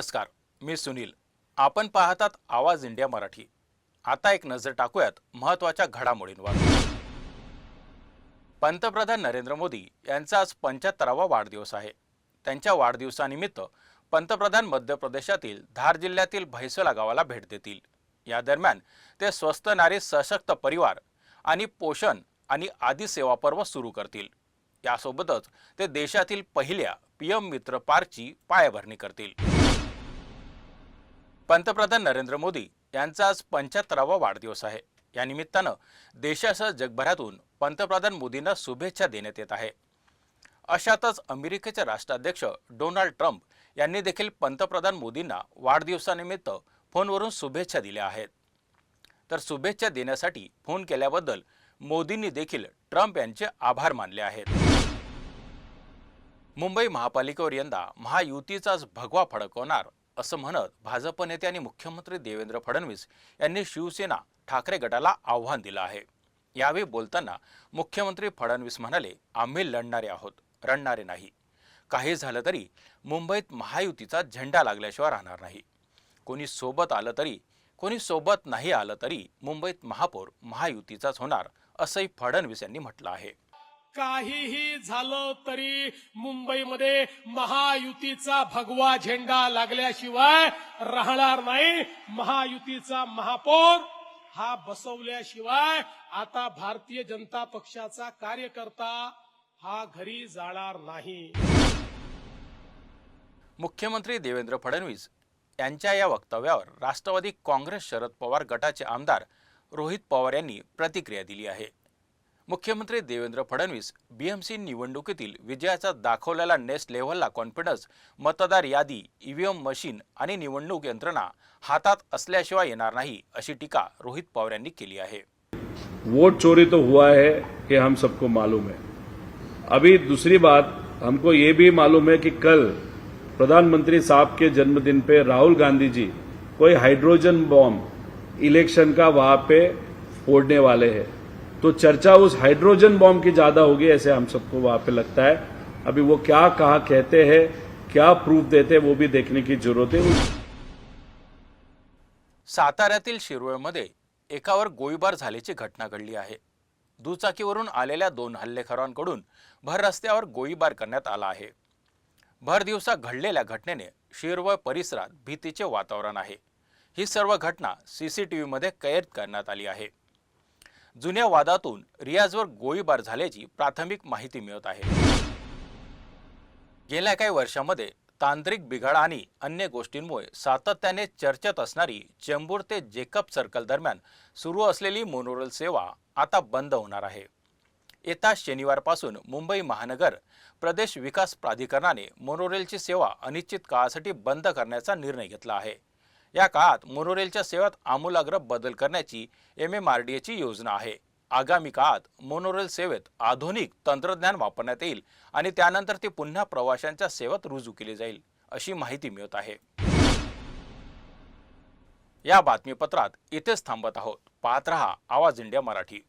नमस्कार मी सुनील. आपण पाहतात आवाज इंडिया मराठी. आता एक नजर टाकूयात महत्त्वाच्या घडामोडींवर. पंतप्रधान नरेंद्र मोदी यांचा आज पंच्याहत्तरावा वाढदिवस आहे. त्यांच्या वाढदिवसानिमित्त पंतप्रधान मध्य प्रदेशातील धार जिल्ह्यातील भैसला गावाला भेट देतील. या दरम्यान ते स्वस्त नारी सशक्त परिवार आणि पोषण आणि आदी सेवा पर्व सुरू करतील. यासोबतच ते देशातील पहिल्या पीएम मित्र पार्कची पायाभरणी करतील. पंतप्रधान नरेंद्र मोदी यांचा आज पंच्याहत्तरावा वाढदिवस आहे. या निमित्तानं देशासह जगभरातून पंतप्रधान मोदींना शुभेच्छा देण्यात येत आहे. अशातच अमेरिकेचे राष्ट्राध्यक्ष डोनाल्ड ट्रम्प यांनी देखील पंतप्रधान मोदींना वाढदिवसानिमित्त फोनवरून शुभेच्छा दिल्या आहेत. तर शुभेच्छा देण्यासाठी फोन केल्याबद्दल मोदींनी देखील ट्रम्प यांचे आभार मानले आहेत. मुंबई महापालिकेवर यंदा महायुतीचाच भगवा फडकवणार असं म्हणत भाजप नेते आणि मुख्यमंत्री देवेंद्र फडणवीस यांनी शिवसेना ठाकरे गटाला आव्हान दिलं आहे. यावेळी बोलताना मुख्यमंत्री फडणवीस म्हणाले आम्ही लढणारे आहोत रणणारे नाही. काही झालं तरी मुंबईत महायुतीचा झेंडा लागल्याशिवाय राहणार नाही. कोणी सोबत आलं तरी कोणी सोबत नाही आलं तरी मुंबईत महापौर महायुतीचाच होणार असंही फडणवीस यांनी म्हटलं आहे. काहीही झालं तरी मुंबईमध्ये महायुतीचा भगवा झेंडा लागल्याशिवाय राहणार नाही. महायुतीचा महापौर हा बसवल्याशिवाय आता भारतीय जनता पक्षाचा कार्यकर्ता हा घरी जाणार नाही. मुख्यमंत्री देवेंद्र फडणवीस यांच्या या वक्तव्यावर राष्ट्रवादी काँग्रेस शरद पवार गटाचे आमदार रोहित पवार यांनी प्रतिक्रिया दिली आहे. मुख्यमंत्री देवेंद्र फडणवीस बीएमसी निवडणुकीतील विजयाचा दाखवलेला नेक्स्ट लेव्हलला कॉन्फिडन्स मतदार यादी ईव्हीएम मशीन आणि निवडणूक यंत्रणा हातात असल्याशिवाय येणार नाही अशी टीका रोहित पवार यांनी केली आहे. वोट चोरी तो हुआ है ये हम सबको मालूम है। अभी दूसरी बात हमको ये भी मालूम है कि कल प्रधानमंत्री साहब के जन्मदिन पे राहुल गांधी जी कोई हाइड्रोजन बॉम्ब इलेक्शन का वहां पे फोड़ने वाले हैं। तो चर्चा उस हाइड्रोजन बॉम्ब की ज्यादा होगी ऐसे हम सबको वहां पे लगता है। अभी वो क्या कहा कहते हैं क्या प्रूफ देते हैं वो भी देखने की जरूरत है। साताऱ्यातील शिरोळमध्ये एकावर गोळीबार झाल्याची घटना घडली आहे. दुचाकीवरून आलेल्या दोन हल्लेखोरांकडून भर रस्त्यावर गोळीबार करण्यात आला आहे. भर दिवसा घडलेल्या घटनेने शिरवळ परिसरात भीतीचे वातावरण आहे. ही सर्व घटना सीसीटीव्हीमध्ये कैद करण्यात आली आहे. जुन्या वादातून रियाजवर गोळीबार झाल्याची प्राथमिक माहिती मिळत आहे. गेल्या काही वर्षामध्ये तांत्रिक बिघाड आणि अन्य गोष्टींमुळे सातत्याने चर्चेत असणारी चेंबूर ते जेकब सर्कल दरम्यान सुरू असलेली मोनोरेल सेवा आता बंद होणार आहे. येत्या शनिवारपासून मुंबई महानगर प्रदेश विकास प्राधिकरणाने मोनोरेलची सेवा अनिश्चित काळासाठी बंद करण्याचा निर्णय घेतला आहे. या काळात मोनोरेलच्या सेवेत आमूलाग्र बदल करण्याची एम एम आर डी एची योजना आहे. आगामी काळात मोनोरेल सेवेत आधुनिक तंत्रज्ञान वापरण्यात येईल आणि त्यानंतर ती पुन्हा प्रवाशांच्या सेवेत रुजू केली जाईल अशी माहिती मिळत आहे. या बातमीपत्रात इथेच थांबत आहोत. पाहत रहा आवाज इंडिया मराठी.